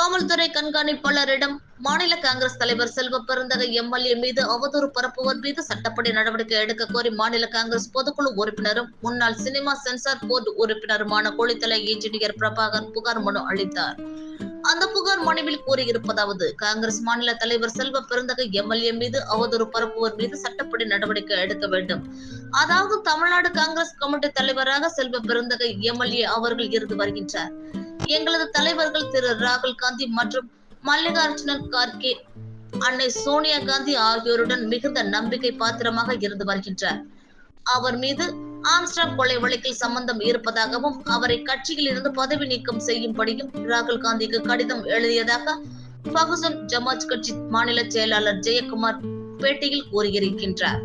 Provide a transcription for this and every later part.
காவல்துறை கண்காணிப்பாளரிடம் மாநில காங்கிரஸ் தலைவர் செல்வ பெருந்தகை எம்எல்ஏ மீது அவதூறு பரப்புவோர் மீது சட்டப்படி நடவடிக்கை எடுக்க கோரி மாநில காங்கிரஸ் பொதுக்குழு உறுப்பினரும் முன்னாள் சினிமா சென்சார் போர்டு உறுப்பினருமான கொளித்தலை இன்ஜினியர் பிரபாகர் புகார் மனு அளித்தார். அந்த புகார் மனுவில் கூறியிருப்பதாவது காங்கிரஸ் மாநில தலைவர் செல்வ பெருந்தகை எம்எல்ஏ மீது அவதூறு பரப்புவோர் மீது சட்டப்படி நடவடிக்கை எடுக்க வேண்டும். அதாவது தமிழ்நாடு காங்கிரஸ் கமிட்டி தலைவராக செல்வ பெருந்தகை எம்எல்ஏ அவர்கள் இருந்து வருகின்றார். எங்களது தலைவர்கள் திரு ராகுல் காந்தி மற்றும் மல்லிகார்ஜுனன் கார்கே அன்னை சோனியா காந்தி ஆகியோருடன் மிகுந்த நம்பிக்கை பாத்திரமாக இருந்து வருகின்றார். அவர் மீது ஆம்ஸ்டாங் கொலை வழக்கில் சம்பந்தம் இருப்பதாகவும் அவரை கட்சியில் இருந்து பதவி நீக்கம் செய்யும்படியும் ராகுல் காந்திக்கு கடிதம் எழுதியதாக பகுசன் ஜமாத் கட்சி மாநில செயலாளர் ஜெயக்குமார் பேட்டியில் கூறியிருக்கின்றார்.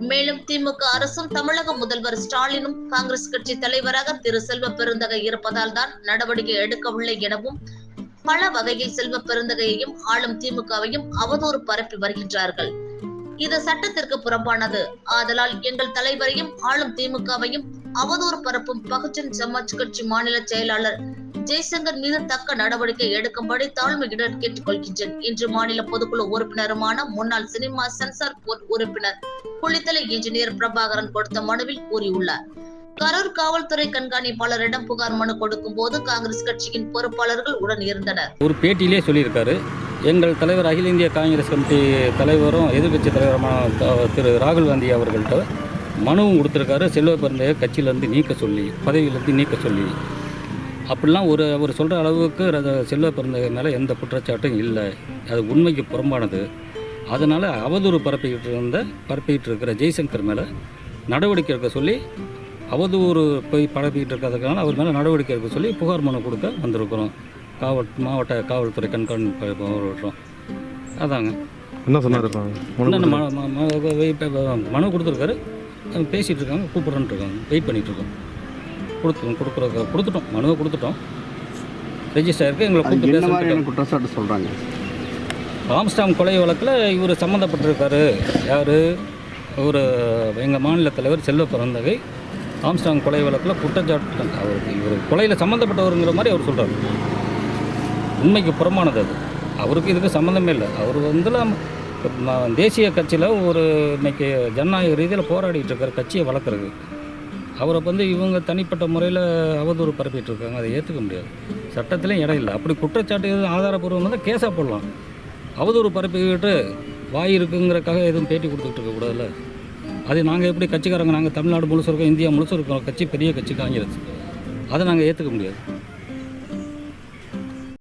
மேலும் திமுக அரசும் தமிழக முதல்வர் ஸ்டாலினும் காங்கிரஸ் கட்சி தலைவராக திரு செல்வ பெருந்தகை இருப்பதால் தான் நடவடிக்கை எடுக்கவில்லை எனவும் பல வகையில் செல்வ பெருந்தகையையும் ஆளும் திமுகவையும் அவதூறு பரப்பி வருகின்றார்கள். இது சட்டத்திற்கு புறம்பானது. ஆதலால் எங்கள் தலைவரையும் ஆளும் திமுகவையும் அவதூறு பரப்பும் பகுஜன் சமாஜ் கட்சி மாநில செயலாளர் ஜெய்சங்கர் மீது தக்க நடவடிக்கை எடுக்கும்படி தாழ்மையுடன் கேட்டுக்கொள்கின்றேன். இன்று மாநில பொதுக்குழு உறுப்பினருமான முன்னாள் சினிமா சென்சார் போர்ட் உறுப்பினர் புள்ளித்தலை இன்ஜினியர் பிரபாகரன் கொடுத்த மனுவில் கூறியுள்ளார். கரூர் காவல்துறை கண்காணிப்பாளரிடம் புகார் மனு கொடுக்கும் போது காங்கிரஸ் கட்சியின் பொறுப்பாளர்கள் உடன் இருந்தனர். ஒரு பேட்டியிலே சொல்லியிருக்காரு. எங்கள் தலைவர் அகில இந்திய காங்கிரஸ் கமிட்டி தலைவரும் எதிர்கட்சி தலைவருமான திரு ராகுல் காந்தி அவர்கள்ட்ட மனுவும் கொடுத்துருக்காரு. செல்வ பிறந்த கட்சியிலேருந்து நீக்க சொல்லி பதவியிலிருந்து நீக்க சொல்லி. அப்படிலாம் ஒரு அவர் சொல்கிற அளவுக்கு செல்வ பிறந்தகை மேலே எந்த குற்றச்சாட்டும் இல்லை. அது உண்மைக்கு புறம்பானது. அதனால் அவதூறு பரப்பிக்கிட்டு இருந்த பரப்பிக்கிட்டு இருக்கிற ஜெய்சங்கர் மேலே நடவடிக்கை எடுக்க சொல்லி அவதூறு போய் பரப்பிக்கிட்டு இருக்கிறதுக்கான அவர் மேலே நடவடிக்கை எடுக்க சொல்லி புகார் மனு கொடுக்க வந்திருக்கிறோம். காவல் மாவட்ட காவல்துறை கண்காணிப்பு அதாங்க. என்ன சொன்னார் மனு கொடுத்துருக்காரு. பேசிகிட்டு இருக்காங்க கூப்பிட்றேன்ட்டு இருக்காங்க. வெயிட் பண்ணிட்டு கொடுத்து கொடுக்குற கொடுத்துட்டோம். மனுவை கொடுத்துட்டோம். ரெஜிஸ்டர் இருக்கு. எங்களை கூப்பிட்டு என்ன மாதிரியான குற்றச்சாட்டு சொல்கிறாங்க ஆம்ஸ்டாம் கொலை வழக்கில் இவர் சம்மந்தப்பட்டிருக்காரு யார்? ஒரு எங்கள் மாநில தலைவர் செல்வ பிறந்தகை ஆம்ஸ்டாங் கொலை வழக்கில் குற்றச்சாட்டு அவருக்கு இவர் கொலையில் சம்மந்தப்பட்டவருங்கிற மாதிரி அவர் சொல்கிறார் உண்மைக்கு புறமானது அது. அவருக்கு இதுக்கு சம்மந்தமே இல்லை. அவர் வந்து தேசிய கட்சியில் ஒரு இன்னைக்கு ஜனநாயக ரீதியில் போராடிட்டு இருக்கிற கட்சியை வளர்க்குறது அவரை வந்து இவங்க தனிப்பட்ட முறையில் அவதூறு பரப்பிட்டு இருக்காங்க அதை ஏற்றுக்க முடியாது. சட்டத்திலையும் இடம் இல்லை. அப்படி குற்றச்சாட்டு எதுவும் ஆதாரப்பூர்வம் வந்து கேஸாக போடலாம். அவதூறு பரப்பிக்கிட்டு வாய் இருக்குங்கிறக்காக எதுவும் பேட்டி கொடுத்துட்டு இருக்கக்கூடாதுல்ல அது நாங்கள் எப்படி கட்சிக்காரங்க நாங்கள் தமிழ்நாடு முழுசு இருக்கோம் இந்தியா முழுசு இருக்கோம் கட்சி பெரிய கட்சி காங்கிரஸ். அதை நாங்கள் ஏற்றுக்க முடியாது.